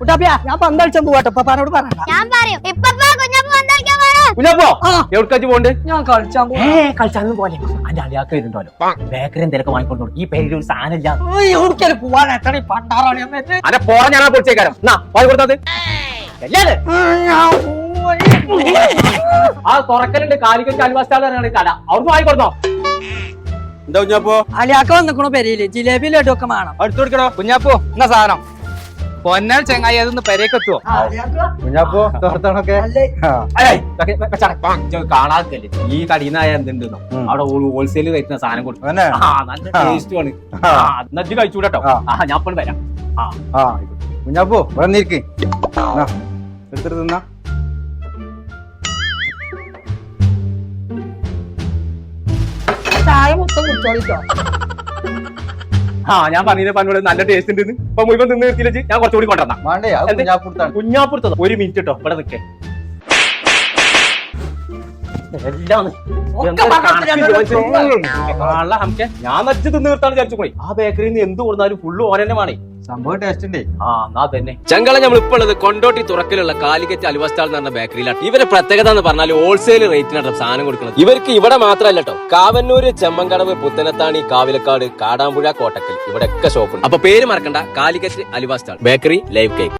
കുട്ടാപ്പിയാ ഞാൻ പന്തളിച്ചാൻ പോവാട്ടോ. പപ്പാനോട് പറയണ്ട. ഞാൻ പറയും. ഇപ്പൊ കുഞ്ഞപ്പ വന്നേക്കാൻ വേണം കുഞ്ഞാപ്പോ ആ. എവിടേക്കാച്ച് പോണ്ട് ഞാൻ കളിച്ചാൻ പോ- ഏ കളിച്ചാന്നും പോലെ അന്റെ അളിയാക്ക വരുന്നുണ്ടല്ലോ. ബേക്കറി എന്തെങ്കിലും വാങ്ങിക്കൊണ്ടു ഈ പേരിൽ ഒരു സാധനം ഇല്ല. എവിടേക്കാലും പോവാൻ? എത്ര പണ്ടാറാണ് ഞാൻ വരുന്നത്. അനെ പോറ ഞാനാ പൊളിച്ചേക്കാരം. എന്നാ വാങ്ങി കൊടുത്തത്. അല്ലേ? ആ, പോയി. ആ തുറക്കലുണ്ട്. കാലിക്കറ്റ് അൽവാസ്റ്റാളാണ് കട അവിടുന്ന് കൊടുത്തോ. എന്താ കുഞ്ഞാപ്പോ? അലിയാക്ക വന്നിക്കണു പെരയിൽ. ജിലേബി ലഡു ഒക്കെ വേണം. അടുത്ത് കൊടുക്കടോ കുഞ്ഞാപ്പോ എന്നാ സാധനം? പൊന്നാൽ ചെങ്ങായി അതൊന്ന് പെരേക്കെത്തുവോ? കുഞ്ഞാപ്പോ തോർത്തണൊക്കെ അല്ലേ? കാണാക്കല്ലേ? ഈ കടീന്നായ എന്തുണ്ടെന്നോ? അവിടെ ഹോൾസെയിൽ കഴിക്കുന്ന സാധനം കൊടുക്കും ആ നല്ല. ടേസ്റ്റ് ആണ് ആ. നജ്ജ് കഴിച്ചൂടട്ടോ. ആ. ഞാൻ ഇപ്പോൾ വരാം. ആ. കുഞ്ഞാപ്പോ വന്നിരിക്ക്. എടുത്തിട്ട് തിന്നാ. ചായ മൊത്തം കുടിച്ചോളിട്ടോ. ആ ഞാൻ പറഞ്ഞില്ലേ പന്നോട് നല്ല ടേസ്റ്റ് ഉണ്ട് ഇപ്പൊ മുഴുവൻ തിന്ന് നിർത്തിയില്ലേ ഞാൻ കുറച്ചുകൂടി കൊണ്ടുവന്നാ? കുഞ്ഞാപ്പുറത്താണ് കുഞ്ഞാപ്പുറത്തത് ഒരു മിനിറ്റ് കേട്ടോ ഇവിടെ നിൽക്കേ ഞാൻ നച്ച് തിന്ന് നിർത്താൻ വിചാരിച്ചു പോയി. ആ ബേക്കറിയിൽ നിന്ന് എന്ത് കൊടുത്താലും ഫുള്ള് ഓരന്നെ വേണേ സംഭവം ടേസ്റ്റ് ഉണ്ട്. ആ എന്നാ തന്നെ. ചങ്കള നമ്മൾ ഇപ്പോൾ ഉള്ളത് കൊണ്ടോട്ടി തുറക്കലുള്ള കാലിക്കറ്റ് അലുവസ്റ്റാൾ എന്ന് പറഞ്ഞ ബേക്കറിയിലാണ് ഇവരെ പ്രത്യേകത എന്ന് പറഞ്ഞാൽ ഹോൾസെയിൽ റേറ്റിനാണ് സാധനം കൊടുക്കുന്നത്. ഇവർക്ക് ഇവിടെ മാത്രമല്ല കേട്ടോ കാവന്നൂര് ചെമ്മങ്കടവ് പുത്തനത്താണി കാവിലക്കാട് കാടാമ്പുഴ കോട്ടക്കൽ. ഇവിടെയൊക്കെ ഷോപ്പുണ്ട് അപ്പൊ പേര് മറക്കണ്ട. കാലിക്കറ്റ് അലുവസ്റ്റാൾ ബേക്കറി ലൈവ് കേക്ക്